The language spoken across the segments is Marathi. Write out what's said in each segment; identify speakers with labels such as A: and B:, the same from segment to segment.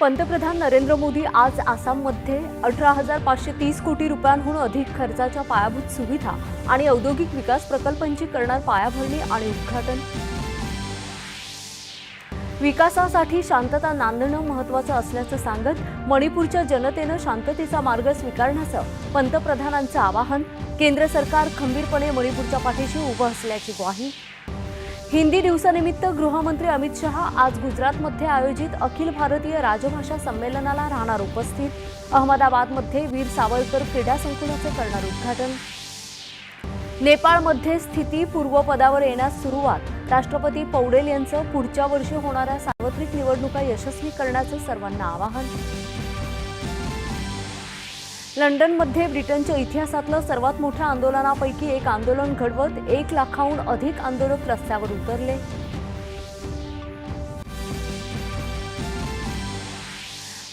A: पंतप्रधान नरेंद्र मोदी आज आसाममध्ये अठरा हजार पाचशे तीस कोटी रुपयांहून अधिक खर्चाच्या पायाभूत सुविधा आणि औद्योगिक विकास प्रकल्पांची करणार पायाभरणी आणि उद्घाटन. विकासासाठी शांतता नांदणं महत्त्वाचं असल्याचं सांगत मणिपूरच्या जनतेनं शांततेचा मार्ग स्वीकारण्याचं पंतप्रधानांचं आवाहन. केंद्र सरकार खंबीरपणे मणिपूरच्या पाठीशी उभं असल्याची ग्वाही. हिंदी दिवसानिमित्त गृहमंत्री अमित शहा आज गुजरातमध्ये आयोजित अखिल भारतीय राजभाषा संमेलनाला राहणार उपस्थित. अहमदाबादमध्ये वीर सावरकर क्रीडा संकुलाचं करणार उद्घाटन. नेपाळमध्ये स्थिती पूर्वपदावर येण्यास सुरुवात. राष्ट्रपती पौडेल यांचं पुढच्या वर्षी होणाऱ्या सार्वत्रिक निवडणुका यशस्वी करण्याचं सर्वांना आवाहन. लंडनमध्ये ब्रिटनच्या इतिहासातलं सर्वात मोठ्या आंदोलनापैकी एक आंदोलन घडवत एक लाखाहून अधिक आंदोलक रस्त्यावर उतरले.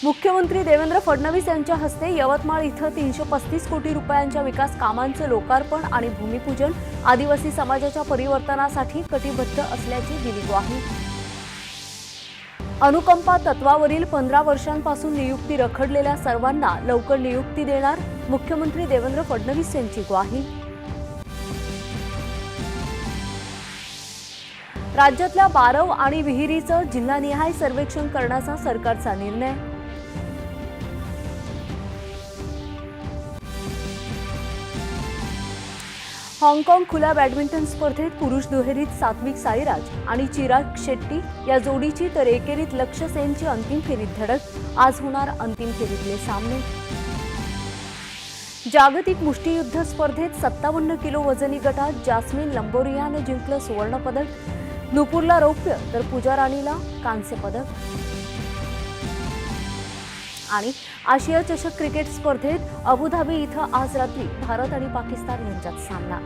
A: मुख्यमंत्री देवेंद्र फडणवीस यांच्या हस्ते यवतमाळ इथं तीनशे पस्तीस कोटी रुपयांच्या विकास कामांचं लोकार्पण आणि भूमिपूजन आदिवासी समाजाच्या परिवर्तनासाठी कटिबद्ध असल्याची दिली ग्वाही. अनुकंपा तत्वावरील पंधरा वर्षांपासून नियुक्ती रखडलेल्या सर्वांना लवकर नियुक्ती देणार मुख्यमंत्री देवेंद्र फडणवीस यांची ग्वाही. राज्यातल्या बारव आणि विहिरीचं जिल्हानिहाय सर्वेक्षण करण्याचा सरकारचा निर्णय. हाँगकाँग खुल्या बॅडमिंटन स्पर्धेत पुरुष दुहेरीत सात्विक साईराज आणि चिराग शेट्टी या जोडीची तर एकेरीत लक्ष सेनची अंतिम फेरीत धडक. आज होणार अंतिम फेरीतले सामने. जागतिक मुष्टियुद्ध स्पर्धेत सत्तावन्न किलो वजनी गटात जास्मिन लंबोरियाने जिंकलं सुवर्णपदक. नुपूरला रौप्य तर पूजा राणीला कांस्य पदक. आणि आशिया चषक क्रिकेट स्पर्धेत अबुधाबी इथं आज रात्री भारत आणि पाकिस्तान यांच्यात सामना.